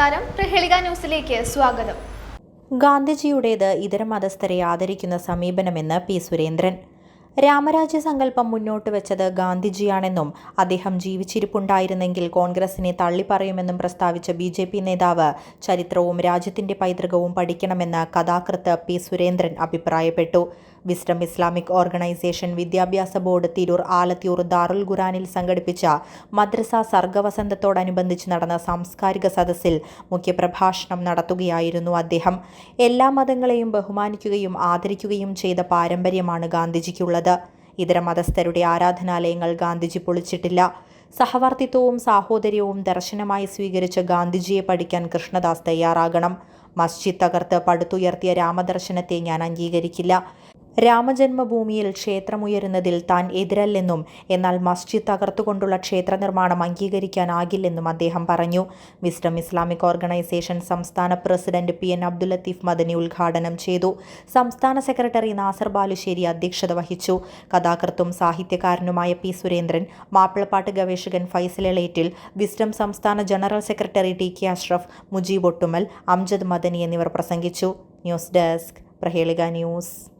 നമസ്കാരം. പ്രഹേളിക ന്യൂസിലേക്ക് സ്വാഗതം. ഗാന്ധിജിയുടേത് ഇതര മതസ്ഥരെ ആദരിക്കുന്ന സമീപനമെന്ന് പി സുരേന്ദ്രൻ. രാമരാജ്യ സങ്കല്പം മുന്നോട്ട് വെച്ചത് ഗാന്ധിജിയാണെന്നും അദ്ദേഹം ജീവിച്ചിരിപ്പുണ്ടായിരുന്നെങ്കിൽ കോൺഗ്രസിനെ തള്ളിപ്പറയുമെന്നും പ്രസ്താവിച്ച ബി ജെ പി നേതാവ് ചരിത്രവും രാജ്യത്തിന്റെ പൈതൃകവും പഠിക്കണമെന്ന് കഥാകൃത്ത് പി സുരേന്ദ്രൻ അഭിപ്രായപ്പെട്ടു. വിസ്ഡം ഇസ്ലാമിക് ഓർഗനൈസേഷൻ വിദ്യാഭ്യാസ ബോർഡ് തിരൂർ ആലത്തിയൂർ ദാറുൽ ഖുറാനിൽ സംഘടിപ്പിച്ച മദ്രസ സർഗവസന്തത്തോടനുബന്ധിച്ച് നടന്ന സാംസ്കാരിക സദസ്സിൽ മുഖ്യപ്രഭാഷണം നടത്തുകയായിരുന്നു അദ്ദേഹം. എല്ലാ മതങ്ങളെയും ബഹുമാനിക്കുകയും ആദരിക്കുകയും ചെയ്ത പാരമ്പര്യമാണ് ഗാന്ധിജിക്കുള്ളത്. ഇതര മതസ്ഥരുടെ ആരാധനാലയങ്ങൾ ഗാന്ധിജി പൊളിച്ചിട്ടില്ല. സഹവർത്തിത്വവും സാഹോദര്യവും ദർശനമായി സ്വീകരിച്ച ഗാന്ധിജിയെ പഠിക്കാൻ കൃഷ്ണദാസ് തയ്യാറാകണം. മസ്ജിദ് തകർത്ത് പടുത്തുയർത്തിയ രാമദർശനത്തെ ഞാൻ അംഗീകരിക്കില്ല. രാമജന്മഭൂമിയിൽ ക്ഷേത്രമുയരുന്നതിൽ താൻ എതിരല്ലെന്നും എന്നാൽ മസ്ജിദ് തകർത്തുകൊണ്ടുള്ള ക്ഷേത്ര നിർമ്മാണം അംഗീകരിക്കാനാകില്ലെന്നും അദ്ദേഹം പറഞ്ഞു. വിസ്ഡം ഇസ്ലാമിക് ഓർഗനൈസേഷൻ സംസ്ഥാന president P N Abdul Latheef Madani ഉദ്ഘാടനം ചെയ്തു. സംസ്ഥാന സെക്രട്ടറി നാസർ ബാലുശ്ശേരി അധ്യക്ഷത വഹിച്ചു. കഥാകൃത്തും സാഹിത്യകാരനുമായ പി സുരേന്ദ്രൻ മാപ്പിളപ്പാട്ട് ഗവേഷകൻ ഫൈസൽ എളേറ്റിൽ വിസ്ഡം സംസ്ഥാന general secretary T K Ashraf Mujeeb Ottumal Amjad Madani എന്നിവർ പ്രസംഗിച്ചു. News desk Prahelika news.